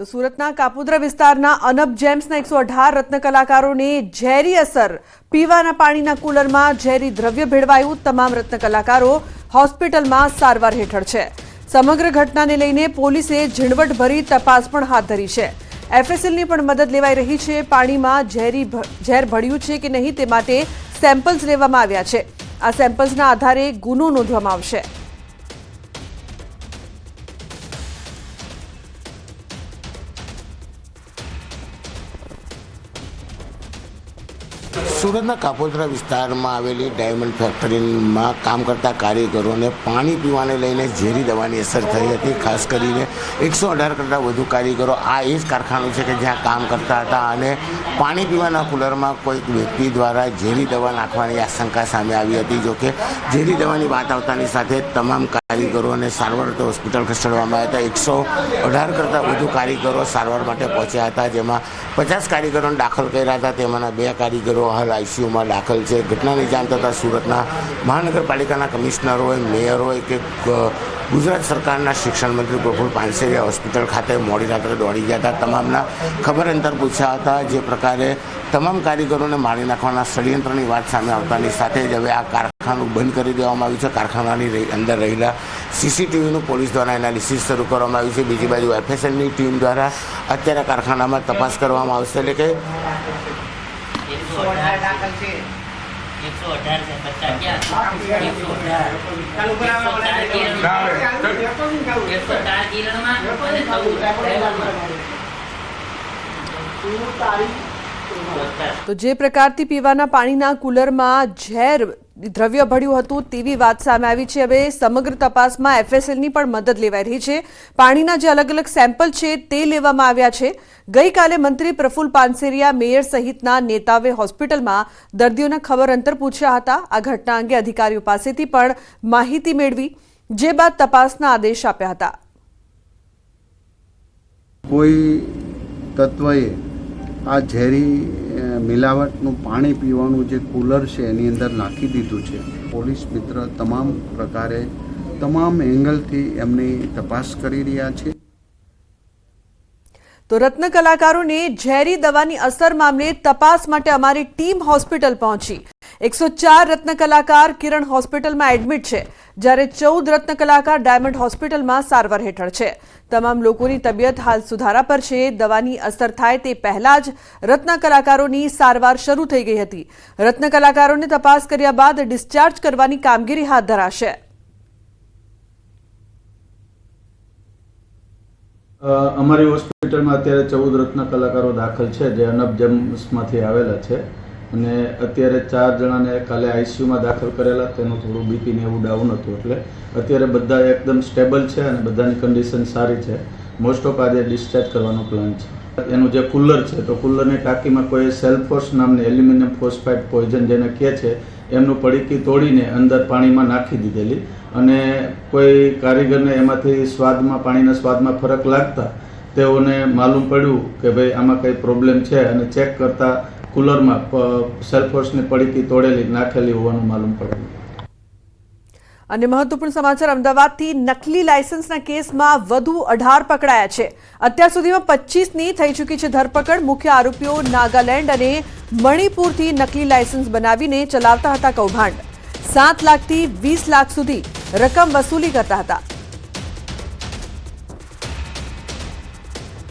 તો સુરતના કાપુદ્રા વિસ્તારના અનબ જેમ્સના એકસો અઢાર રત્ન કલાકારોને ઝેરી અસર. પીવાના પાણીના કુલરમાં ઝેરી દ્રવ્ય ભેળવાયું. તમામ રત્ન કલાકારો હોસ્પિટલમાં સારવાર હેઠળ છે. સમગ્ર ઘટનાને લઈને પોલીસે ઝીણવટભરી તપાસ પણ હાથ ધરી છે. એફએસએલની પણ મદદ લેવાઈ રહી છે. પાણીમાં ઝેરી ઝેર ભળ્યું છે કે નહીં તે માટે સેમ્પલ્સ લેવામાં આવ્યા છે. આ સેમ્પલ્સના આધારે ગુનો નોંધવામાં આવશે. સુરતના કાપોદરા વિસ્તારમાં આવેલી ડાયમંડ ફેક્ટરીમાં કામ કરતા કારીગરોને પાણી પીવાને લઈને ઝેરી દવાની અસર થઈ હતી. ખાસ કરીને એકસો અઢાર કરતાં વધુ કારીગરો આ એ જ કારખાનું છે કે જ્યાં કામ કરતા હતા અને પાણી પીવાના કુલરમાં કોઈક વ્યક્તિ દ્વારા ઝેરી દવા નાખવાની આશંકા સામે આવી હતી. જોકે ઝેરી દવાની વાત આવતાની સાથે તમામ કારીગરોને સારવાર હોસ્પિટલ ખસેડવામાં આવ્યા હતા. એકસો અઢાર કરતાં વધુ કારીગરો સારવાર માટે પહોંચ્યા હતા, જેમાં પચાસ કારીગરોને દાખલ કર્યા હતા. તેમાંના બે કારીગરો હાલ આઈસીયુમાં દાખલ છે. ઘટનાની જાણ થતાં સુરતના મહાનગરપાલિકાના કમિશનર હોય મેયર હોય કે ગુજરાત સરકારના શિક્ષણ મંત્રી પ્રફુલ પાનસેરિયા હોસ્પિટલ ખાતે મોડી રાત્રે દોડી ગયા હતા. તમામના ખબર અંતર પૂછ્યા હતા જે પ્રકારે તમામ કારીગરોને મારી નાખવાના ષડયંત્રની વાત સામે આવતાની સાથે જ હવે આ કારખાનું બંધ કરી દેવામાં આવ્યું છે. કારખાનાની અંદર રહેલા સીસીટીવીનું પોલીસ દ્વારા એનાલિસિસ શરૂ કરવામાં આવ્યું છે. બીજી બાજુ એફએસએલની ટીમ દ્વારા અત્યારે કારખાનામાં તપાસ કરવામાં આવશે. એટલે કે એકસો અઢાર દાખલ છે. એકસો અઢાર છે પચાસ ક્યાં? એકસો અઢાર. એકસો ચાર કિરણમાં. એકસો ચાર કિરણમાં અને ચૌદ રહેવામાં. તો જે પ્રકારથી પીવાના પાણીના કુલરમાં ઝેર દ્રવ્ય ભળ્યું હતું તેવી વાત સામે આવી છે. હવે સમગ્ર તપાસમાં એફએસએલની પણ મદદ લેવાઈ રહી છે. પાણીના જે અલગ અલગ સેમ્પલ છે તે લેવામાં આવ્યા છે. ગઈકાલે મંત્રી પ્રફુલ પાનસેરિયા, મેયર સહિતના નેતાઓએ હોસ્પિટલમાં દર્દીઓના ખબર અંતર પૂછ્યા હતા. આ ઘટના અંગે અધિકારીઓ પાસેથી પણ માહિતી મેળવી, જે બાદ તપાસના આદેશ આપ્યા હતા. કોઈ તત્વએ આ ઝેરી મિલાવટનું પાણી પીવાનું જે કુલર છે, એની અંદર નાખી દીધું છે. પોલીસ મિત્ર તમામ પ્રકારે, તમામ એંગલથી એમની તપાસ કરી રહ્યા છે. તો રત્ન કલાકારોને ઝેરી દવાની અસર મામલે તપાસ માટે અમારી ટીમ હોસ્પિટલ પહોંચી. એકસો ચાર રત્ન કલાકાર કિરણ હોસ્પિટલમાં એડમિટ છે, જ્યારે ચૌદ રત્ન કલાકાર ડાયમંડ હોસ્પિટલમાં સારવાર હેઠળ છે. તમામ લોકોની તબિયત હાલ સુધારા પર છે, દવાની અસર થાય તે પહેલા જ રત્ન કલાકારોની સારવાર શરૂ થઈ ગઈ હતી. રત્ન કલાકારોને તપાસ કર્યા બાદ ડિસ્ચાર્જ કરવાની કામગીરી હાથ ધરાશે. અમારી હોસ્પિટલમાં અત્યારે ચૌદ રત્ન કલાકારો દાખલ છે, જે અનબ જેમ્સમાંથી આવેલા છે. અને અત્યારે ચાર જણાને કાલે આઈસીયુમાં દાખલ કરેલા, તેનું થોડું બીપીને એવું ડાઉન હતું, એટલે અત્યારે બધા એકદમ સ્ટેબલ છે અને બધાની કન્ડિશન સારી છે. મોસ્ટ ઓફ આજે ડિસ્ચાર્જ કરવાનો પ્લાન છે. એનું જે કુલર છે, તો કુલરની ટાંકીમાં કોઈ સેલ્ફોર્સ નામની એલ્યુમિનિયમ ફોસ્ફાઇડ પોઈઝન જેને કહે છે એમનું પડીકી તોડીને અંદર પાણીમાં નાખી દીધેલી. અને કોઈ કારીગરને એમાંથી સ્વાદમાં, પાણીના સ્વાદમાં ફરક લાગતા તેઓને માલુમ પડ્યું કે ભાઈ આમાં કંઈ પ્રોબ્લેમ છે અને ચેક કરતા કુલરમાં સેલ્ફોર્સની પડીકી તોડેલી, નાખેલી હોવાનું માલુમ પડેલું અને મહત્વપૂર્ણ સમાચાર અમદાવાદથી નકલી લાયસન્સના કેસમાં વધુ અઢાર પકડાયા છે. અત્યાર સુધીમાં પચીસની થઈ ચૂકી છે ધરપકડ. મુખ્ય આરોપીઓ નાગાલેન્ડ અને મણિપુરથી નકલી લાયસન્સ બનાવીને ચલાવતા હતા કૌભાંડ. સાત લાખથી વીસ લાખ સુધી રકમ વસૂલી કરતા હતા.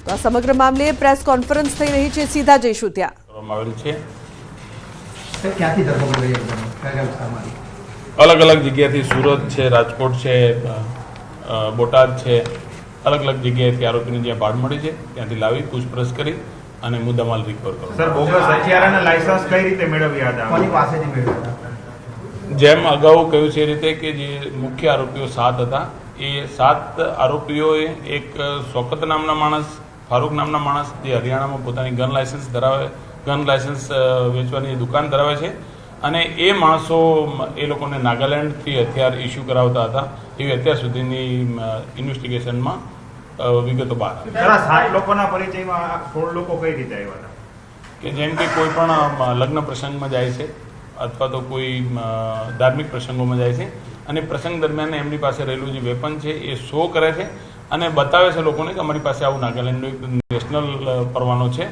તો આ સમગ્ર મામલે પ્રેસ કોન્ફરન્સ થઈ રહી છે સીધા જઈશું ત્યાં. કરવામાં આવેલ છે. ક્યાંથી ધરપકડ કરી? અલગ અલગ જગ્યાથી સુરત છે રાજકોટ છે બોટાદ છે. અલગ અલગ જગ્યાએથી આરોપીને જ્યાં ભાડ મળી છે ત્યાંથી લાવી પૂછપરછ કરી અને મુદ્દામાલ રિકવર કરો સર બોગસ હથિયાર લાયસન્સ કઈ રીતે મેળવ્યા હતા? કોની પાસેથી મેળવ્યા હતા? જેમ અગાઉ કહ્યું છે એ રીતે કે જે મુખ્ય આરોપીઓ સાત હતા એ સાત આરોપીઓએ એક સોકત નામના માણસ ફારૂક નામના માણસ જે હરિયાણામાં પોતાની ગન લાયસન્સ ધરાવે ગન લાયસન્સ વેચવાની દુકાન ધરાવે છે અને એ માણસો એ લોકોને નાગાલેન્ડથી હથિયાર ઇસ્યુ કરાવતા હતા. એવી અત્યાર સુધીની ઇન્વેસ્ટિગેશનમાં વિગતો બહાર સાત લોકોના પરિચયમાં આ સોળ લોકો કઈ રીતે આવ્યા હતા? કે જેમ કે કોઈ પણ લગ્ન પ્રસંગમાં જાય છે અથવા તો કોઈ ધાર્મિક પ્રસંગોમાં જાય છે અને પ્રસંગ દરમિયાન એમની પાસે રહેલું જે વેપન છે એ શો કરે છે અને બતાવે છે લોકોને કે અમારી પાસે આવું નાગાલેન્ડનો એક નેશનલ પરવાનો છે.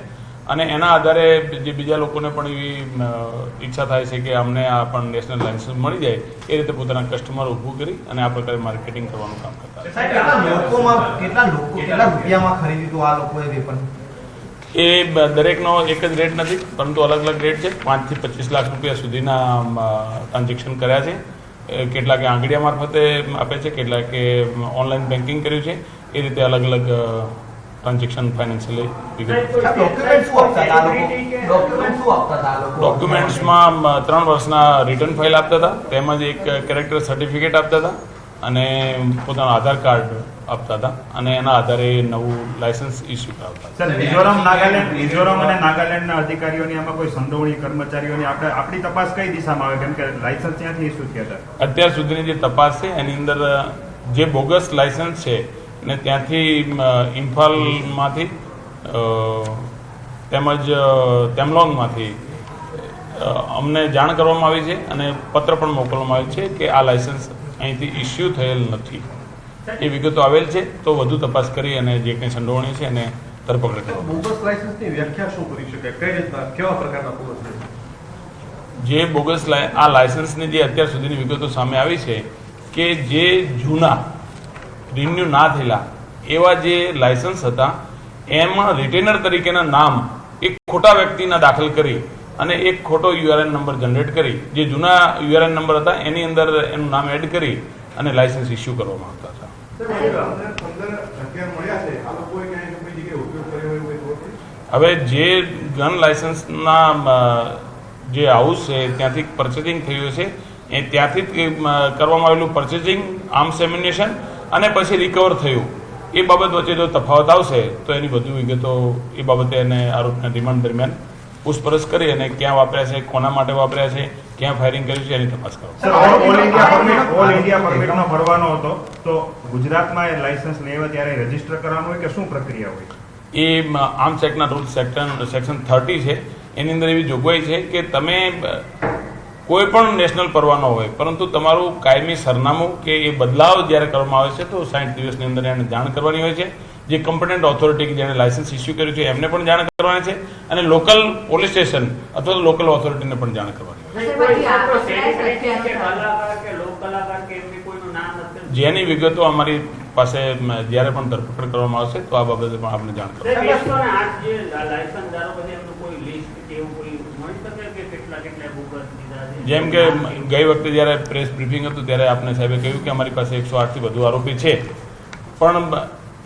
અને એના આધારે જે બીજા લોકોને પણ એવી ઈચ્છા થાય છે કે અમને આ પણ નેશનલ લાયસન્સ મળી જાય એ રીતે પોતાના કસ્ટમર ઊભું કરી અને આ પ્રકારે માર્કેટિંગ કરવાનું કામ કરતા એ દરેકનો એક જ રેટ નથી પરંતુ અલગ અલગ રેટ છે. પાંચથી પચીસ લાખ રૂપિયા સુધીના ટ્રાન્ઝેક્શન કર્યા છે. કેટલાકે આંગળીયા મારફતે આપે છે કેટલાકે ઓનલાઈન બેન્કિંગ કર્યું છે. એ રીતે અલગ અલગ ટ્રાન્ઝેક્શન ફાઇનાન્શિયલી ડોક્યુમેન્ટ્સમાં ત્રણ વર્ષના રિટર્ન ફાઇલ આપતા હતા તેમજ એક કેરેક્ટર સર્ટિફિકેટ આપતા હતા અને પોતાનું આધાર કાર્ડ આપતા હતા અને એના આધારે નવું લાયસન્સ ઇસ્યુ કરાવતા હતા. સર મિઝોરમ નાગાલેન્ડ મિઝોરમ અને નાગાલેન્ડના અધિકારીઓની આમાં કોઈ સંડોવણી કર્મચારીઓની આપણે આપણી તપાસ કઈ દિશામાં આવે? કેમ કે લાયસન્સ ત્યાંથી ઇસ્યુ થયા હતા. અત્યાર સુધીની જે તપાસ છે એની અંદર જે બોગસ લાયસન્સ છે અને ત્યાંથી ઇમ્ફાલમાંથી તેમજ તેમલોંગમાંથી અમને જાણ કરવામાં આવી છે અને પત્ર પણ મોકલવામાં આવ્યો છે કે આ લાયસન્સ અહીંથી ઇસ્યુ થયેલ નથી. એ વિગતો આવેલ છે તો વધુ તપાસ કરી અને જે કંઈ સંડોવણી છે એને ધરપકડ કરવામાં વ્યાખ્યા શું કરી શકાય કઈ રીતના કેવા પ્રકારના જે બોગસ લાય આ લાયસન્સની જે અત્યાર સુધીની વિગતો સામે આવી છે કે જે જૂના રિન્યુ ના થયેલા. એવા જે લાયસન્સ હતા એમાં રિટેનર તરીકેના નામ એક ખોટા વ્યક્તિના દાખલ કરી અને એક ખોટો યુઆરએન નંબર જનરેટ કરી. જે જૂના યુઆરએન નંબર હતા એની અંદર એનું નામ એડ કરી અને લાયસન્સ ઇસ્યુ કરવામાં આવતા હતા? હવે જે ગન લાયસન્સના જે હાઉસ છે ત્યાંથી પરચેસિંગ થયું છે એ ત્યાંથી કરવામાં આવેલું પરચેસિંગ આર્મ્સ એમ્યુનેશન અને પછી રિકવર થયું. એ બાબત વચ્ચે જો તફાવત આવશે તો એની વધુ વિગતો એ બાબતે એને આરોપના રિમાન્ડ દરમિયાન પૂછપરછ કરી અને ક્યાં વાપર્યા છે કોના માટે વાપર્યા છે ક્યાં ફાયરિંગ કર્યું છે એની તપાસ કરો. ઓલ ઇન્ડિયા પરમિટ પરમિટનો ભરવાનો હતો. તો ગુજરાતમાં એ લાયસન્સ લેવા ત્યારે રજિસ્ટર કરવાનું હોય કે શું પ્રક્રિયા હોય? એ આર્મ્સ એક્ટના રૂલ સેક્શન સેક્શન થર્ટી છે. એની અંદર એવી જોગવાઈ છે કે તમે કોઈ પણ નેશનલ પરવાનો હોય પરંતુ તમારું કાયમી સરનામું કે એ બદલાવ જ્યારે કરવામાં આવે છે તો સાઠ દિવસની અંદર એને જાણ કરવાની હોય છે. જે કમ્પટન્ટ ઓથોરિટી કે જેણે લાયસન્સ ઇસ્યુ કર્યું છે એમને પણ જાણ કરવાની છે અને લોકલ પોલીસ સ્ટેશન અથવા લોકલ ઓથોરિટીને પણ જાણ કરવાની જેની વિગતો અમારી પાસે જ્યારે પણ ધરપકડ કરવામાં આવશે તો આ બાબતે પણ આપણે જાણ કરવાની. જેમ કે ગઈ વખતે જ્યારે પ્રેસ બ્રીફિંગ હતું, ત્યારે આપને સાહેબે કહ્યું કે અમારી પાસે એકસો આઠથી વધુ આરોપી છે. પણ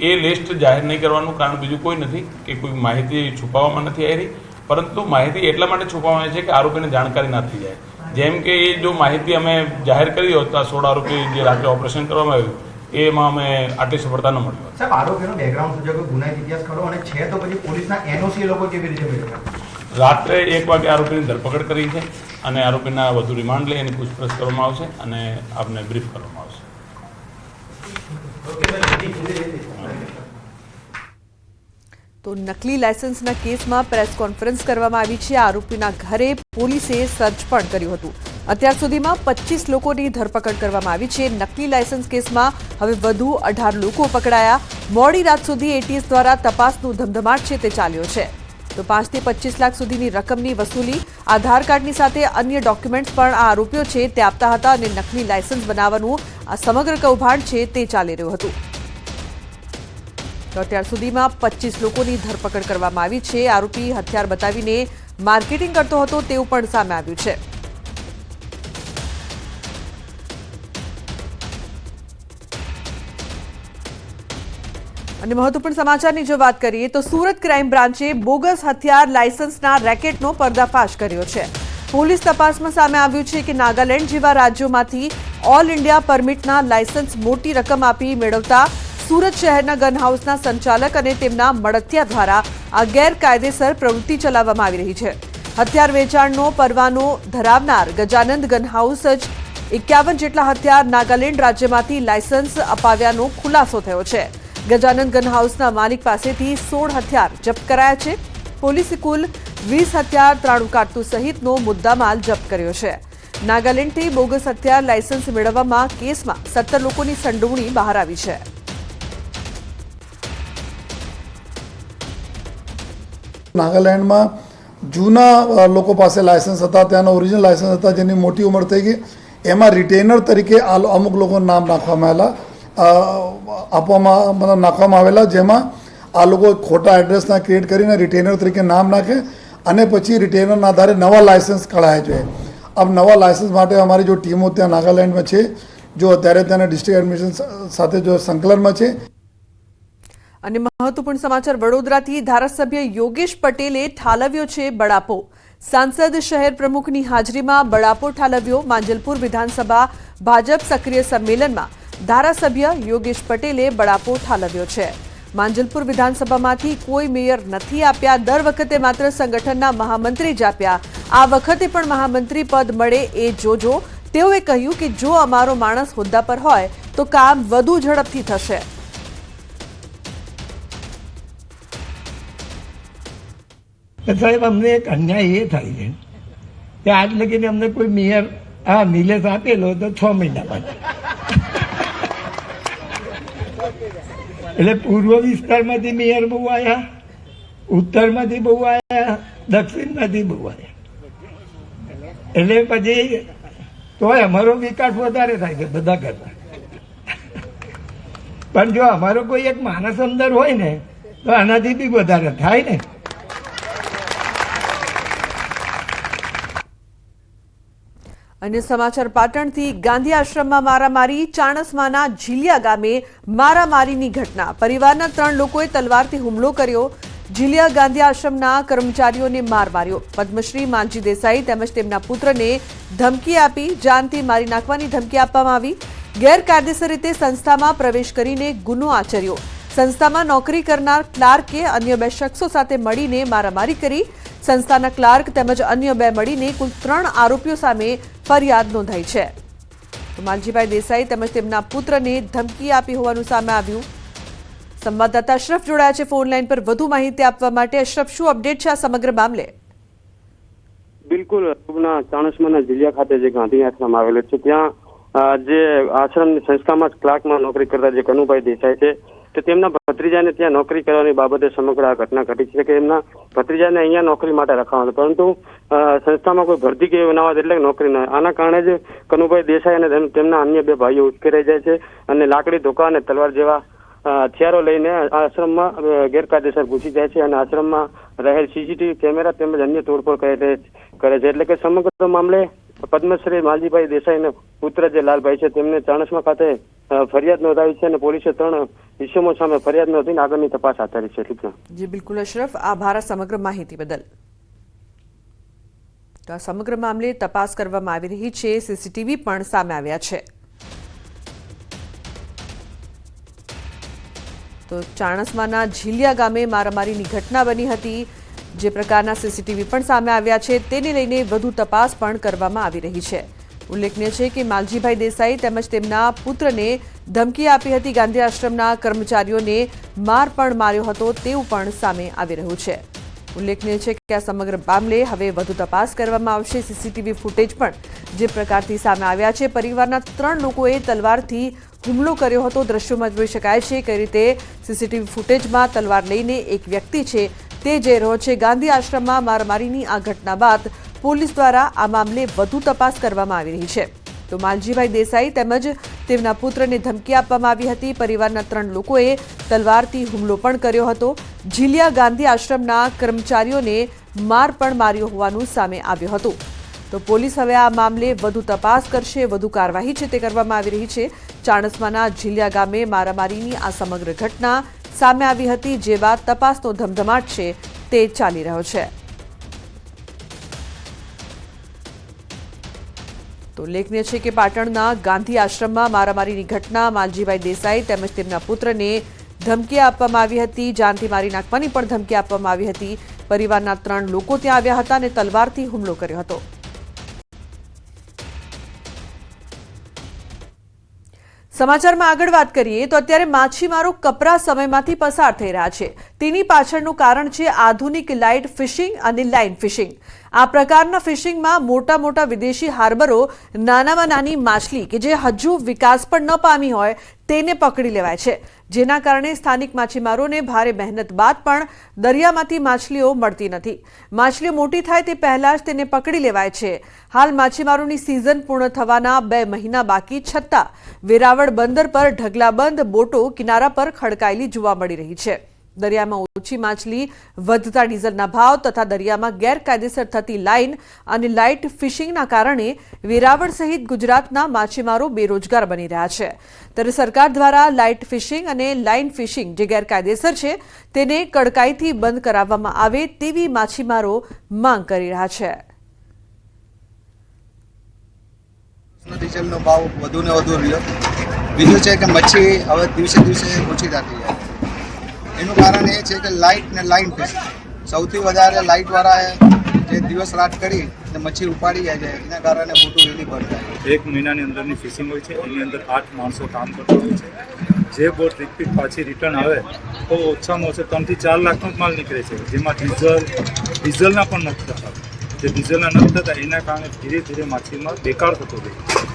એ લિસ્ટ જાહેર નહીં કરવાનું કારણ બીજું કોઈ નથી કે કોઈ માહિતી છુપાવવામાં નથી આવી રહી. પરંતુ માહિતી એટલા માટે છુપાવવામાં આવી છે કે આરોપીને જાણકારી ના થઈ જાય. જેમ કે એ જો માહિતી અમે જાહેર કરી હોત, તો આ સોળ આરોપી જે રાત્રે ઓપરેશન કરવામાં આવ્યું, એમાં અમે આટલી સફળતા ન મળી સાહેબ, આરોપીનો બેકગ્રાઉન્ડ ગુનાહિત ઇતિહાસ ખરો? અને છે તો પછી પોલીસના એનઓસી લોકો કેવી રીતે રાત્રે એક વાગે આરોપીની ધરપકડ કરી છે અને આરોપીના વધુ રિમાન્ડ લઈ એની પૂછપરછ કરવામાં આવશે અને આપને બ્રીફ કરવામાં આવશે. તો નકલી લાયસન્સના કેસમાં પ્રેસ કોન્ફરન્સ કરવામાં આવી છે. આરોપીના ઘરે પોલીસે સર્ચ પણ કર્યું હતું. અત્યાર સુધીમાં પચીસ લોકોની ધરપકડ કરવામાં આવી છે. નકલી લાયસન્સ કેસમાં હવે વધુ અઢાર લોકો પકડાયા. મોડી રાત સુધી એટીએસ દ્વારા તપાસનું ધમધમાટ છે તે ચાલ્યો છે. તો પાંચથી પચીસ લાખ સુધીની રકમની વસૂલી, આધાર કાર્ડની સાથે અન્ય ડોક્યુમેન્ટ્સ પણ આ આરોપીઓ છે તે આપતા હતા અને નકલી લાયસન્સ બનાવવાનું આ સમગ્ર કૌભાંડ છે તે ચાલી રહ્યું હતું. તો અત્યાર સુધીમાં પચીસ લોકોની ધરપકડ કરવામાં આવી છે. આરોપી હથિયાર બતાવીને માર્કેટિંગ કરતો હતો તેવું પણ સામે આવ્યું છે. અને મહત્વપૂર્ણ સમાચારની જો વાત કરીએ તો સુરત ક્રાઇમ બ્રાન્ચે બોગસ હથિયાર લાયસન્સના રેકેટનો પર્દાફાશ કર્યો છે. પોલીસ તપાસમાં સામે આવ્યું છે કે નાગાલેન્ડ જેવા રાજ્યોમાંથી ઓલ ઇન્ડિયા પરમિટના લાયસન્સ મોટી રકમ આપી મેળવતા સુરત શહેરના ગનહાઉસના સંચાલક અને તેમના મળતિયા દ્વારા આ ગેરકાયદેસર પ્રવૃત્તિ ચલાવવામાં આવી રહી છે. હથિયાર વેચાણનો પરવાનો ધરાવનાર ગજાનંદ ગનહાઉસ જ એકાવન જેટલા હથિયાર નાગાલેન્ડ રાજ્યમાંથી લાયસન્સ અપાવ્યાનો ખુલાસો થયો છે. ગજાનંદ ગન હાઉસના માલિક પાસેથી સોળ હથિયાર જપ્ત કરાયા છે. પોલીસે કુલ વીસ હથિયાર ત્રાણું કારતૂસ સહિતનો મુદ્દામાલ જપ્ત કર્યો છે. નાગાલેન્ડથી બોગસ હથિયાર લાયસન્સ મેળવવામાં કેસમાં સત્તર લોકોની સંડોવણી બહાર આવી છે. નાગાલેન્ડમાં જૂના લોકો પાસે લાયસન્સ હતા, ત્યાંના ઓરિજિનલ લાયસન્સ હતા, જેની મોટી ઉંમર થઈ ગઈ. એમાં રિટેનર તરીકે અમુક લોકો નામ નાખવામાં આવેલા. આપવામાં મતલબ નાખવામાં આવેલા, જેમાં આ લોકો ખોટા એડ્રેસના ક્રિએટ કરીને રિટેનર તરીકે નામ નાખે અને પછી રિટેનરના આધારે નવા લાયસન્સ કઢાય છે. આમ નવા લાયસન્સ માટે અમારી જો ટીમો ત્યાં નાગાલેન્ડમાં છે, જો અત્યારે ત્યાંના ડિસ્ટ્રિક્ટ એડમિશન સાથે જો સંકલનમાં છે. અને મહત્વપૂર્ણ સમાચાર, વડોદરાથી ધારાસભ્ય યોગેશ પટેલે ઠાલવ્યો છે બળાપો સાંસદ શહેર પ્રમુખની હાજરીમાં બળાપો ઠાલવ્યો. માંજલપુર વિધાનસભા ભાજપ સક્રિય સંમેલનમાં ધારાસભ્ય યોગેશ પટેલે બળાપો ઠાલવ્યો છે. માંજલપુર વિધાનસભામાંથી કોઈ મેયર નથી આપ્યા. દર વખતે માત્ર સંગઠનના મહામંત્રી જ આપ્યા. આ વખતે પણ મહામંત્રી પદ મળે એ જોજો. તેઓએ કહ્યું કે જો અમારો માણસ હોદ્દા પર હોય, તો કામ વધુ ઝડપથી થશે. સાહેબ, અમને એક અન્યાય એ થાય છે કે આજ લગીને અમને કોઈ મેયર, હા, નિલેશ આપેલો તો છ મહિના બાદ. એટલે પૂર્વ વિસ્તારમાંથી મેયર બહુ આવ્યા ઉત્તરમાંથી બહુ આવ્યા દક્ષિણમાંથી બહુ આવ્યા એટલે પછી તોય અમારો વિકાસ વધારે થાય છે બધા કરતા. પણ જો અમારો કોઈ એક માણસ અંદર હોય ને, તો આનાથી બી વધારે થાય ને. અન્ય સમાચાર પાટણથી ગાંધી આશ્રમમાં મારામારી, ચાણસમાના ઝીલિયા ગામે મારામારીની ઘટના. પરિવારના ત્રણ લોકોએ તલવારથી હુમલો કર્યો. ઝીલિયા ગાંધી આશ્રમના કર્મચારીઓને માર માર્યો. પદ્મશ્રી માનજી દેસાઈ તેમજ તેમના પુત્રને ધમકી આપી, જાનથી મારી નાખવાની ધમકી આપવામાં આવી. ગેરકાયદેસર રીતે સંસ્થામાં પ્રવેશ કરીને ગુનો આચર્યો. સંસ્થામાં નોકરી કરનાર ક્લાર્કે અન્ય બે શખ્સો સાથે મળીને મારામારી કરી. સંસ્થાના ક્લાર્ક તેમજ અન્ય બે મળીને કુલ ત્રણ આરોપીઓ સામે ફરિયાદ નોંધાઈ છે. માલજીભાઈ દેસાઈ તેમજ તેમના પુત્રને ધમકી આપી હોવાનું સામે આવ્યું. સંવાદદાતા અશરફ જોડાયા છે ફોન લાઈન પર. વધુ માહિતી આપવા માટે અશરફ, શું અપડેટ છે આ સમગ્ર મામલે? બિલકુલ. ના ચાણસમાના જિલ્લા ખાતે જે ગાંધી આશ્રમ આવેલો છે, ત્યાં જે આશ્રમની સંસ્થામાં ક્લાર્કમાં નોકરી કરતા જે કનુભાઈ દેસાઈ છે તો તેમના ભત્રીજાને ત્યાં નોકરી કરવાની બાબતે સમગ્ર આ ઘટના ઘટી છે કે એમના ભત્રીજાને અહીંયા નોકરી માટે રખાવાનો પરંતુ સંસ્થામાં કોઈ ભરતી કે ના હોય એટલે નોકરી ન. આના કારણે જ કનુભાઈ દેસાઈ અને તેમ- તેમના અન્ય બે ભાઈઓ ઉશ્કેરાઈ જાય છે અને લાકડી, ધોકા અને તલવાર જેવા હથિયારો લઈને આશ્રમમાં ગેરકાયદેસર ઘૂસી જાય છે અને આશ્રમમાં રહેલ સીસીટીવી કેમેરા તેમજ અન્ય તોડફોડ કરે છે એટલે કે સમગ્ર મામલે પદ્મશ્રી માલજીભાઈ દેસાઈના પુત્ર જે લાલભાઈ છે, તેમને ચાણસમા ખાતે ફરિયાદ નોંધાવી છે અને પોલીસે ત્રણ ઇસમો સામે ફરિયાદ નોંધીને આગળની તપાસ હાથ ધરી છે. ઠીક જી, બિલકુલ અશરફ. આભાર સમગ્ર માહિતી બદલ. તો આ સમગ્ર મામલે તપાસ કરવામાં આવી રહી છે. સીસીટીવી પણ સામે આવ્યા છે. તો ચાણસમાના ઝીલિયા ગામે મારામારીની ઘટના બની હતી. જે પ્રકારના સીસીટીવી પણ સામે આવ્યા છે. તેને લઈને વધુ તપાસ પણ કરવામાં આવી રહી છે. ઉલ્લેખનીય છે કે માલજીભાઈ દેસાઈ તેમજ તેમના પુત્રને ધમકી આપી હતી. ગાંધી આશ્રમના કર્મચારીઓને માર પણ માર્યો હતો તેવું પણ સામે આવી રહ્યું છે. ઉલ્લેખનીય છે કે આ સમગ્ર મામલે હવે વધુ તપાસ કરવામાં આવશે. સીસીટીવી ફૂટેજ પણ જે પ્રકારથી સામે આવ્યા છે. પરિવારના ત્રણ લોકોએ તલવારથી હુમલો કર્યો હતો. દ્રશ્યોમાં જોઈ શકાય છે કઈ રીતે સીસીટીવી ફૂટેજમાં તલવાર લઈને એક વ્યક્તિ છે તે જઈ રહ્યો છે. ગાંધી આશ્રમમાં મારામારીની આ ઘટના બાદ પોલીસ દ્વારા આ મામલે વધુ તપાસ કરવામાં આવી રહી છે. તો માલજીભાઈ દેસાઈ તેમજ તેમના પુત્રને ધમકી આપવામાં આવી હતી. પરિવારના ત્રણ લોકોએ તલવારથી હુમલો પણ કર્યો હતો. ઝીલિયા ગાંધી આશ્રમના કર્મચારીઓને માર પણ માર્યો હોવાનું સામે આવ્યું હતું. તો પોલીસ હવે આ મામલે વધુ તપાસ કરશે, વધુ કાર્યવાહી છે તે કરવામાં આવી રહી છે. ચાણસમાના ઝીલિયા ગામે મારામારીની આ સમગ્ર ઘટના સામે આવી હતી. જે બાદ તપાસનો ધમધમાટ છે તે ચાલી રહ્યો છે. ઉલ્લેખનીય છે કે પાટણના ગાંધી આશ્રમમાં મારામારીની ઘટના માલજીભાઈ દેસાઈ તેમજ તેમના પુત્રને ધમકી આપવામાં આવી હતી, જાનથી મારી નાખવાની પણ ધમકી આપવામાં આવી હતી. પરિવારના ત્રણ લોકો ત્યાં આવ્યા હતા અને તલવારથી હુમલો કર્યો હતો. સમાચારમાં આગળ વાત કરીએ તો અત્યારે માછીમારો કપરા સમયમાંથી પસાર થઈ રહ્યા છે. તેની પાછળનું કારણ છે આધુનિક લાઇટ ફિશિંગ અને લાઇન ફિશિંગ. આ પ્રકારના ફિશિંગમાં મોટા મોટા વિદેશી હાર્બરો નાનામાં નાની માછલી કે જે હજુ વિકાસ પણ ન પામી હોય તેને પકડી લેવાય છે. જેના કારણે સ્થાનિક માછીમારોને ભારે મહેનત બાદ પણ દરિયામાંથી માછલીઓ મળતી નથી. માછલીઓ મોટી થાય તે પહેલા જ તેને પકડી લેવાય છે. હાલ માછીમારોની સિઝન પૂર્ણ થવાના બે મહિના બાકી છતાં વેરાવળ બંદર પર ઢગલાબંધ બોટો કિનારા પર ખડકાયેલી જોવા મળી રહી છે. દરિયામાં ઓછી માછલી, વધતા ડીઝલના ભાવ તથા દરિયામાં ગેરકાયદેસર થતી લાઇન અને લાઇટ ફિશિંગના કારણે વેરાવળ સહિત ગુજરાતના માછીમારો બેરોજગાર બની રહ્યા છે. ત્યારે સરકાર દ્વારા લાઇટ ફિશિંગ અને લાઇન ફિશિંગ જે ગેરકાયદેસર છે, તેને કડકાઈથી બંધ કરાવવામાં આવે તેવી માછીમારો માંગ કરી રહ્યા છે. ડીઝલનો ભાવ વધુ ને વધુ રહ્યો. બીજું છે કે મચ્છી હવે દિવસે દિવસે ઓછી થતી જાય એનું કારણ એ છે કે લાઇટ ને લાઇન ફિશિંગ સૌથી વધારે લાઇટવાળાએ જે દિવસ રાત કરી ને મચ્છી ઉપાડી જાય છે એના કારણે મોટું વેલી બંધ થાય એક મહિનાની અંદરની ફિશિંગ હોય છે એની અંદર આઠ માણસો કામ કરતા હોય છે. જે બોટ રિપીટ પાછી રિટર્ન આવે તો ઓછામાં ઓછા ત્રણથી ચાર લાખનો જ માલ નીકળે છે. જેમાં ડીઝલ ડીઝલના પણ નથી થતા. જે ડીઝલના નથી થતા એના કારણે ધીરે ધીરે માછીમાં બેકાર થતો રહે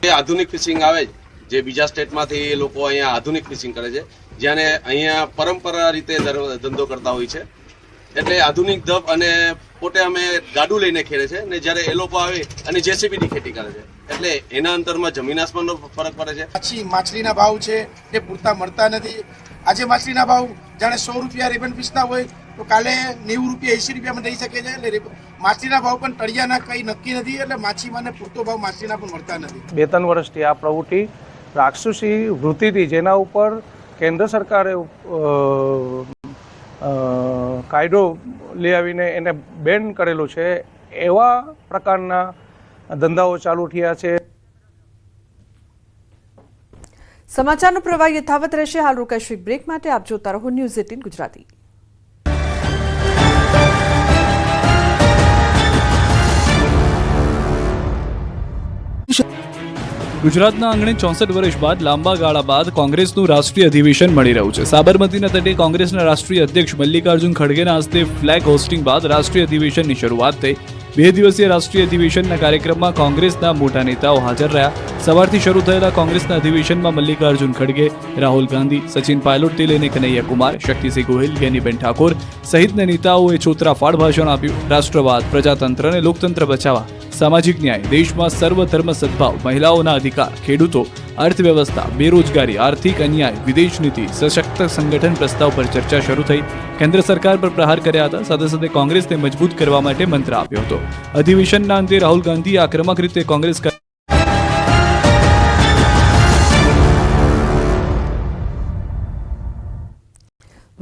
એ આધુનિક ફિશિંગ આવે છે જે બીજા સ્ટેટમાંથી એ લોકો અહીંયા આધુનિક ફિશિંગ કરે છે જ્યારે અહીંયા પરંપરા રીતે ધંધો કરતા હોય છે. એટલે આધુનિક ધબ અને પોતે અમે ગાડું લઈને ખેડે છે ને જ્યારે એ લોકો આવે અને જેસીબીની ખેતી કરે છે. એટલે એના અંતરમાં જમીન આસમાનનો ફરક પડે છે. પછી માછલીના ભાવ છે એ પૂરતા મળતા નથી. આજે માછલીના ભાવ જાણે સો રૂપિયા રેબન ફિશના હોય તો કાલે નેવું રૂપિયા એંસી રૂપિયામાં થઈ શકે છે. એટલે માછલીના ભાવ પણ તળિયાના કંઈ નક્કી નથી એટલે માછીમારને પૂરતો ભાવ માછલીના પણ મળતા નથી. બે ત્રણ વર્ષથી આ પ્રવૃત્તિ રાક્ષસી વૃત્તિથી જેના ઉપર કેન્દ્ર સરકારે કાયદો લઈ આવીને એને બેન કરેલું છે, એવા પ્રકારના ધંધાઓ ચાલુ થયા છે. સમાચારનો પ્રવાહ યથાવત રહેશે. હાલ રોકાશ્વિક બ્રેક માટે. આપ જોતા રહો ન્યૂઝ એટીન ગુજરાતી. ગુજરાતના આંગણે ચોસઠ વર્ષ બાદ લાંબા ગાળા બાદ કોંગ્રેસનું રાષ્ટ્રીય અધિવેશન મળી રહ્યું છે. સાબરમતીના તટે કોંગ્રેસના રાષ્ટ્રીય અધ્યક્ષ મલ્લિકાર્જુન ખડગેના હસ્તે ફ્લેગ હોસ્ટિંગ બાદ રાષ્ટ્રીય અધિવેશનની શરૂઆત થઈ. બે દિવસીય રાષ્ટ્રીય અધિવેશનના કાર્યક્રમમાં કોંગ્રેસના મોટા નેતાઓ હાજર રહ્યા. સવારથી શરૂ થયેલા કોંગ્રેસના અધિવેશનમાં મલ્લિકાર્જુન ખડગે, રાહુલ ગાંધી, સચિન પાયલોટથી લઈને કનૈયા કુમાર શક્તિસિંહ ગોહિલ, ગેનીબેન ઠાકોર સહિતના નેતાઓએ ચોતરાફાળ ભાષણ આપ્યું. રાષ્ટ્રવાદ, પ્રજાતંત્ર અને લોકતંત્ર બચાવવા સામાજિક ન્યાય, દેશમાં સર્વધર્મ સદભાવ, મહિલાઓના અધિકાર, ખેડૂતો, અર્થવ્યવસ્થા, બેરોજગારી, આર્થિક અન્યાય, વિદેશ નીતિ, સશક્ત સંગઠન પ્રસ્તાવ પર ચર્ચા શરૂ થઈ. કેન્દ્ર સરકાર પર પ્રહાર કર્યા હતા. સાથે સાથે કોંગ્રેસને મજબૂત કરવા માટે મંત્ર આપ્યો હતો. અધિવેશનના અંતે રાહુલ ગાંધીએ આક્રમક રીતે કોંગ્રેસ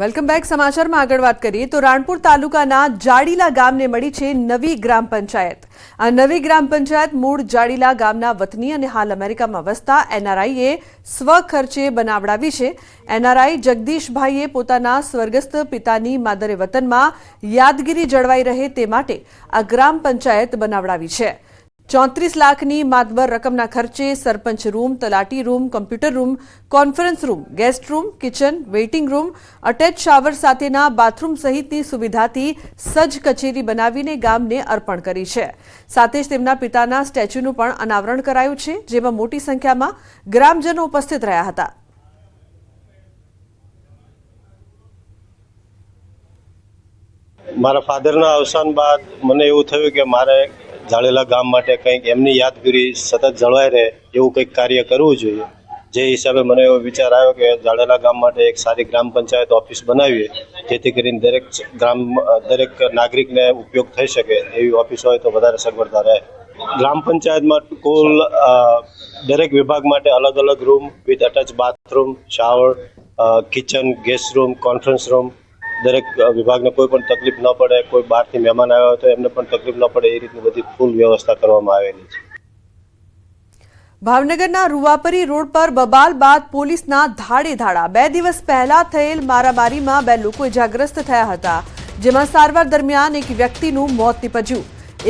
વેલકમ બેક, સમાચારમાં આગળ વાત કરીએ તો રાણપુર તાલુકાના જાડીલા ગામને મળી છે નવી ગ્રામ પંચાયત. આ નવી ગ્રામ પંચાયત મૂળ જાડીલા ગામના વતની અને હાલ અમેરિકામાં વસતા એનઆરઆઈએ સ્વખર્ચે બનાવડાવી છે. એનઆરઆઈ જગદીશભાઈએ પોતાના સ્વર્ગસ્થ પિતાની માદરે વતનમાં યાદગીરી જળવાઈ રહે તે માટે આ ગ્રામ પંચાયત બનાવડાવી છે. ચોત્રીસ લાખની માતબર રકમના ખર્ચે સરપંચ રૂમ, તલાટી room, computer room, conference room, guest room, kitchen, waiting room, attach shower સાથેના બાથરૂમ સહિતની સુવિધાથી સજ્જ કચેરી બનાવીને ગામને અર્પણ કરી છે. સાથે જ તેમના પિતાના સ્ટેચ્યુનું પણ અનાવરણ કરાયું છે, જેમાં મોટી સંખ્યામાં ગ્રામજનો ઉપસ્થિત રહ્યા હતા. મારા ફાધરના અવસાન બાદ મને એવું થયું કે મારે જાળેલા ગામ માટે કંઈક એમની યાદગીરી સતત જળવાઈ રહે એવું કંઈક કાર્ય કરવું જોઈએ. જે હિસાબે મને એવો વિચાર આવ્યો કે જાળેલા ગામ માટે એક સારી ગ્રામ પંચાયત ઓફિસ બનાવીએ. જેથી કરીને દરેક ગ્રામ દરેક નાગરિકને ઉપયોગ થઈ શકે એવી ઓફિસ હોય તો વધારે સગવડતા રહે. ગ્રામ પંચાયતમાં કુલ દરેક વિભાગ માટે અલગ અલગ room with attach bathroom, shower kitchen guest room, conference room દરેક વિભાગને કોઈ પણ તકલીફ ન પડે, કોઈ બહારથી મહેમાન આવ્યા હોય તો એમને પણ તકલીફ ન પડે, એ રીતની બધી ફૂલ વ્યવસ્થા કરવામાં આવેલી છે. ભાવનગરના રૂવાપરી રોડ પર બબાલ બાદ પોલીસના ધાડે ધાડા બે દિવસ પહેલા થયેલ મારામારીમાં બે લોકો ઇજાગ્રસ્ત થયા હતા, જેમાં સારવાર દરમિયાન એક વ્યક્તિનું મોત નીપજ્યું.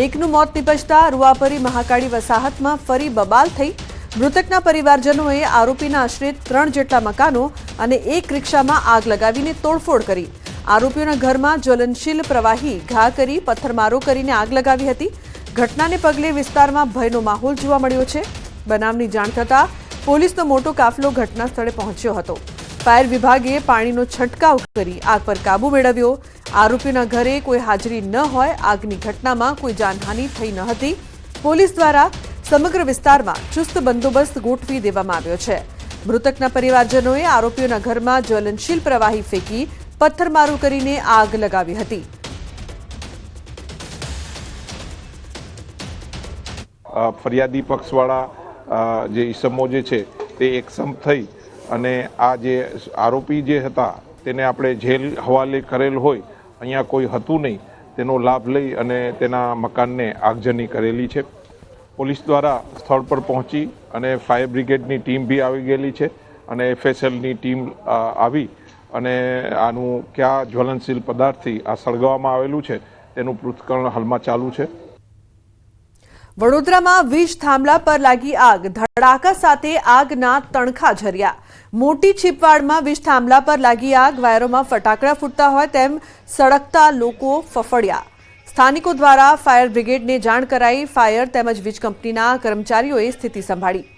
એકનું મોત નીપજતા રૂવાપરી મહાકાળી વસાહતમાં ફરી બબાલ થઈ. મૃતકના પરિવારજનોએ આરોપીના આશરે ત્રણ જેટલા મકાનો અને એક રિક્ષામાં આગ લગાવીને તોડફોડ કરી. આરોપીઓના ઘરમાં જ્વલનશીલ પ્રવાહી ઘા કરી, પથ્થરમારો કરીને આગ લગાવી હતી. ઘટનાને પગલે વિસ્તારમાં ભયનો માહોલ જોવા મળ્યો છે. બનાવની જાણ થતાં પોલીસનો મોટો કાફલો ઘટના સ્થળે પહોંચ્યો હતો. ફાયર વિભાગે પાણીનો છંટકાવ કરી આગ પર કાબુ મેળવ્યો. આરોપીના ઘરે કોઈ હાજરી ન હોય, આગની ઘટનામાં કોઈ જાનહાનિ થઈ ન હતી. પોલીસ દ્વારા સમગ્ર વિસ્તારમાં ચુસ્ત બંદોબસ્ત ગોઠવી દેવામાં આવ્યો છે. મૃતકના પરિવારજનોએ આરોપીઓના ઘરમાં જ્વલનશીલ પ્રવાહી ફેંકી પથ્થરમારો કરીને આગ લગાવી હતી. ફરિયાદી પક્ષવાળા જે ઈસમો જે છે, તે એકસમ થઈ અને આ જે આરોપી જે હતા, તેને આપણે જેલ હવાલે કરેલ હોય, અહીંયા કોઈ હતું નહીં. તેનો લાભ લઈ અને તેના મકાનને આગજની કરેલી છે. પોલીસ દ્વારા સ્થળ પર પહોંચી અને ફાયર બ્રિગેડની ટીમ બી આવી ગયેલી છે અને એફએસએલની ટીમ આવી અને આનું કયા જ્વલનશીલ પદાર્થથી આ સળગાવવામાં આવેલું છે, તેનું પૃથ્થકરણ હાલમાં ચાલુ છે. વડોદરામાં વીજ થાંભલા પર લાગી આગ. ધડાકા સાથે આગના તણખા ઝર્યા. મોટી છીપવાડમાં વીજ થાંભલા પર લાગી આગ. વાયરોમાં ફટાકડા ફૂટતા હોય તેમ સળગતા લોકો ફફડ્યા. સ્થાનિકો દ્વારા ફાયર બ્રિગેડને જાણ કરાઈ. ફાયર તેમજ વીજ કંપનીના કર્મચારીઓએ સ્થિતિ સંભાળી.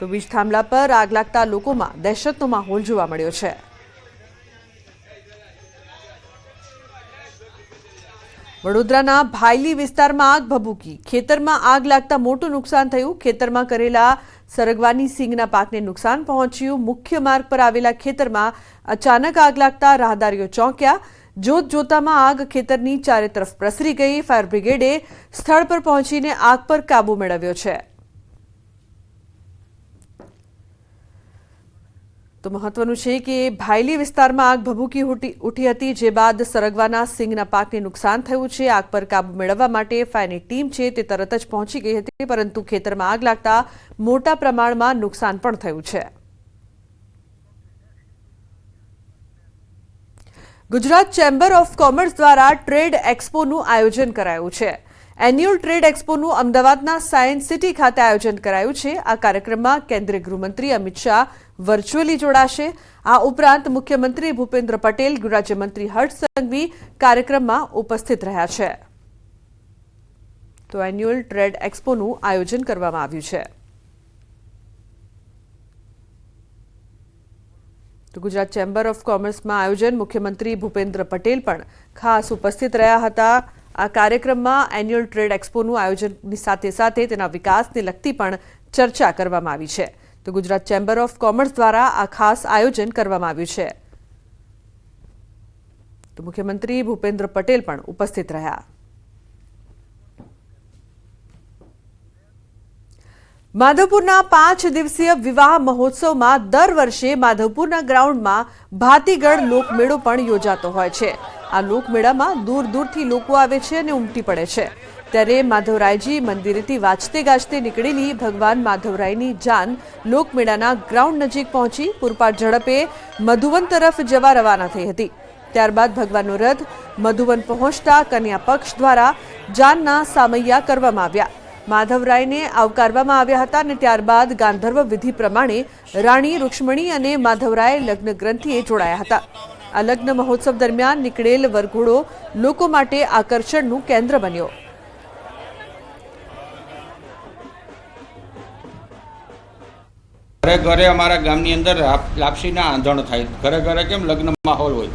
તો વીજ થાંભલા પર આગ લાગતા લોકોમાં દહેશતનો માહોલ જોવા મળ્યો છે. વડોદરાના ભાયલી વિસ્તારમાં આગ ભભૂકી. ખેતરમાં આગ લાગતા મોટું નુકસાન થયું. ખેતરમાં કરેલા સરગવાની સિંગના પાકને નુકસાન પહોંચ્યું. મુખ્ય માર્ગ પર આવેલા ખેતરમાં અચાનક આગ લાગતા રાહદારીઓ ચોંક્યા. જોત જોતામાં આગ ખેતરની ચારે તરફ પ્રસરી ગઈ. ફાયર બ્રિગેડે સ્થળ પર પહોંચીને આગ પર કાબુ મેળવ્યો છે. તો મહત્વનું છે કે ભાયલી વિસ્તારમાં આગ ભભૂકી ઉઠી હતી, જે બાદ સરગવાના સિંગના પાકને નુકસાન થયું છે. આગ પર કાબુ મેળવવા માટે ફાયરની ટીમ છે તે તરત જ પહોંચી ગઈ હતી, પરંતુ ખેતરમાં આગ લાગતા મોટા પ્રમાણમાં નુકસાન પણ થયું છે. ગુજરાત ચેમ્બર ઓફ કોમર્સ દ્વારા ટ્રેડ એક્સપોનું આયોજન કરાયું છે. એન્યુઅલ ટ્રેડ એક્સપોનું અમદાવાદના સાયન્સ સિટી ખાતે આયોજન કરાયું છે. આ કાર્યક્રમમાં કેન્દ્રીય ગૃહમંત્રી અમિત શાહ વર્ચ્યુઅલી જોડાશે. આ ઉપરાંત મુખ્યમંત્રી ભૂપેન્દ્ર પટેલ, ગૃહરાજ્યમંત્રી હર્ષ સંઘવી કાર્યક્રમમાં ઉપસ્થિત રહ્યા છે. તો એન્યુઅલ ટ્રેડ એક્સપોનું આયોજન કરવામાં આવ્યું છે. ગુજરાત ચેમ્બર ઓફ કોમર્સમાં આયોજન મુખ્યમંત્રી ભૂપેન્દ્ર પટેલ પણ ખાસ ઉપસ્થિત રહ્યા હતા. આ કાર્યક્રમમાં એન્યુઅલ ટ્રેડ એક્સપોનું આયોજનની સાથે સાથે તેના વિકાસને લગતી પણ ચર્ચા કરવામાં આવી છે. તો ગુજરાત ચેમ્બર ઓફ કોમર્સ દ્વારા આ ખાસ આયોજન કરવામાં આવ્યું છે. તો મુખ્યમંત્રી ભૂપેન્દ્ર પટેલ પણ ઉપસ્થિત રહ્યા. માધવપુરના પાંચ દિવસીય વિવાહ મહોત્સવમાં દર વર્ષે માધવપુરના ગ્રાઉન્ડમાં ભાતીગઢ લોકમેળો પણ યોજાતો હોય છે. આ લોકમેળામાં દૂર દૂરથી લોકો આવે છે અને ઉમટી પડે છે. ત્યારે માધવરાયજી મંદિરેથી વાંચતે ગાજતે નીકળેલી ભગવાન માધવરાયની જાન લોકમેળાના ગ્રાઉન્ડ નજીક પહોંચી પૂરપાટ ઝડપે મધુવન તરફ જવા રવાના થઈ હતી. ત્યારબાદ ભગવાનનો રથ મધુવન પહોંચતા કન્યા પક્ષ દ્વારા જાનના સામૈયા કરવામાં આવ્યા. માધવરાયને આવકારવામાં આવ્યા હતા અને ત્યારબાદ ગાંધર્વ વિધિ પ્રમાણે રાણી રૂક્ષ્મણી અને માધવરાય લગ્ન ગ્રંથિએ જોડાયા હતા. આ લગ્ન મહોત્સવ દરમિયાન નીકળેલ વરઘોડો લોકો માટે આકર્ષણનું કેન્દ્ર બન્યો. ઘરે ઘરે અમારા ગામની અંદર લાપસીના આંધણ થાય. ઘરે ઘરે કેમ લગ્ન માહોલ હોય.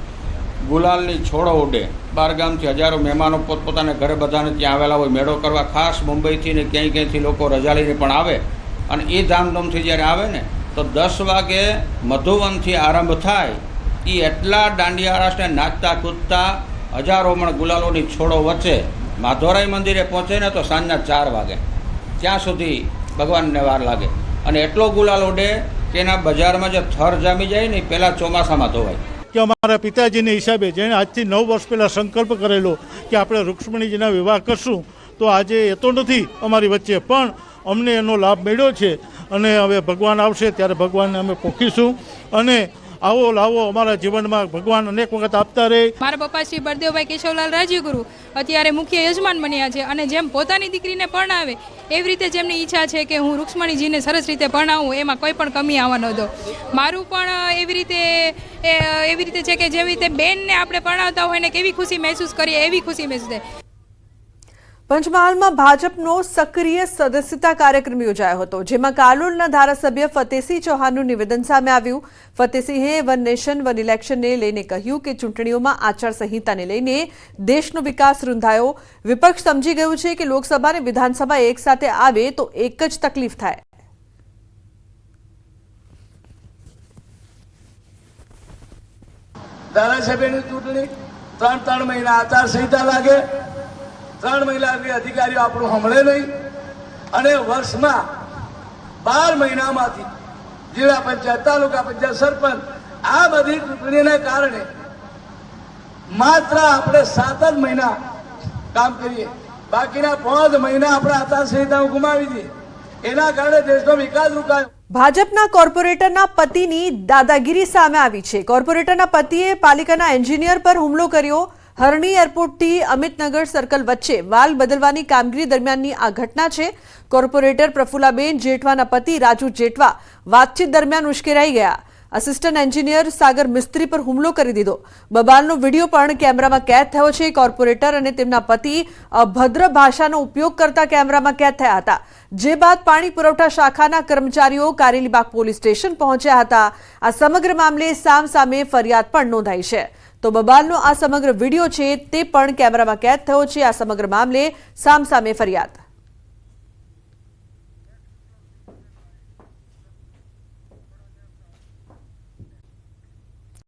ગુલાલની છોડો ઉડે. ગામથી હજારો મહેમાનો પોતપોતાના ઘરે બધાને ત્યાં આવેલા હોય. મેળો કરવા ખાસ મુંબઈથી ને ક્યાંય ક્યાંયથી લોકો રજા લઈને પણ આવે. અને એ ધામધૂમથી જ્યારે આવે ને, તો દસ વાગે મધુવનથી આરંભ થાય. એ એટલા દાંડિયારાસને નાચતા, કૂદતા, હજારો મણ ગુલાલોની છોડો વચ્ચે માધોરાઈ મંદિરે પહોંચે ને તો સાંજના ચાર વાગે. ત્યાં સુધી ભગવાનને વાર લાગે. અને એટલો ગુલાલ ઉડે કે એના બજારમાં જે થર જામી જાય ને પહેલાં ચોમાસામાં ધોવાય. કે અમારા પિતાજીને હિસાબે જેણે આજથી નવ વર્ષ પહેલાં સંકલ્પ કરેલો કે આપણે રૂક્ષ્મણીજીના વિવાહ કરશું, તો આજે એ તો નથી અમારી વચ્ચે, પણ અમને એનો લાભ મળ્યો છે. અને હવે ભગવાન આવશે, ત્યારે ભગવાનને અમે પોખીશું. અને આવો, લાવો, અમારા જીવનમાં ભગવાન અનેક વખત આપતા રહે. મારા પપ્પા શ્રી બળદેવભાઈ કેશવલાલ રાજ્યગુરુ, અત્યારે મુખ્ય યજમાન બન્યા છે અને જેમ પોતાની દીકરીને પરણાવે, એવી રીતે જેમની ઈચ્છા છે કે હું રૂક્ષ્મણીજીને સરસ રીતે પરણાવું, એમાં કોઈ પણ કમી આવવા ન દો. મારું પણ એવી રીતે એવી રીતે છે કે જેવી રીતે બેનને આપણે પરણાવતા હોય ને કેવી ખુશી મહેસૂસ કરીએ, એવી ખુશી મહેસૂસ થાય. પંચમહાલમાં ભાજપનો સક્રિય સદસ્યતા કાર્યક્રમ યોજાયો હતો, જેમાં કાલોલના ધારાસભ્ય ફતેસિંહ ચૌહાણનું નિવેદન સામે આવ્યું. ફતેસિંહે વન નેશન, વન ઇલેક્શનને લઈને કહ્યું કે ચૂંટણીઓમાં આચારસંહિતાને લઈને દેશનો વિકાસ રૂંધાયો. વિપક્ષ સમજી ગયું છે કે લોકસભા અને વિધાનસભા એક સાથે આવે તો એક જ તકલીફ થાય. ધારાસભ્યની ચૂંટણી ત્રણ ત્રણ મહિના આચારસંહિતા લાગે. ત્રણ મહિલાની અધિકારીઓ આપણું સાંભળે નહીં. અને વર્ષમાં બાર મહિનામાંથી જિલ્લા પંચાયત, તાલુકા પંચાયત, સરપંચ, આ બધી ચૂંટણીને કારણે માત્ર આપણે સાત જ મહિના કામ કરીએ. બાકીના પાંચ મહિના આપણે આચારસંહિતા ગુમાવી દઈએ. એના કારણે દેશનો વિકાસ રોકાયો. ભાજપના કોર્પોરેટરના પતિની દાદાગીરી સામે આવી છે. કોર્પોરેટરના પતિએ પાલિકાના એન્જિનિયર પર હુમલો કર્યો. હરણી એરપોર્ટથી અમિતનગર સર્કલ વચ્ચે વાલ બદલવાની કામગીરી દરમિયાનની આ ઘટના છે. કોર્પોરેટર પ્રફુલાબેન જેઠવાના પતિ રાજુ જેઠવા વાતચીત દરમિયાન ઉશ્કેરાઈ ગયા. અસિસ્ટન્ટ એન્જિનિયર સાગર મિસ્ત્રી પર હુમલો કરી દીધો. બબાલનો વીડિયો પણ કેમેરામાં કેદ થયો છે. કોર્પોરેટર અને તેમના પતિ અભદ્ર ભાષાનો ઉપયોગ કરતા કેમેરામાં કેદ થયા હતા. જે બાદ પાણી પુરવઠા શાખાના કર્મચારીઓ કારેલીબાગ પોલીસ સ્ટેશન પહોંચ્યા હતા. આ સમગ્ર મામલે સામસામે ફરિયાદ પણ નોંધાઈ છે. તો બબાલનો આ સમગ્ર વીડિયો છે તે પણ કેમેરામાં કેદ થયો છે. આ સમગ્ર મામલે સામસામે ફરિયાદ.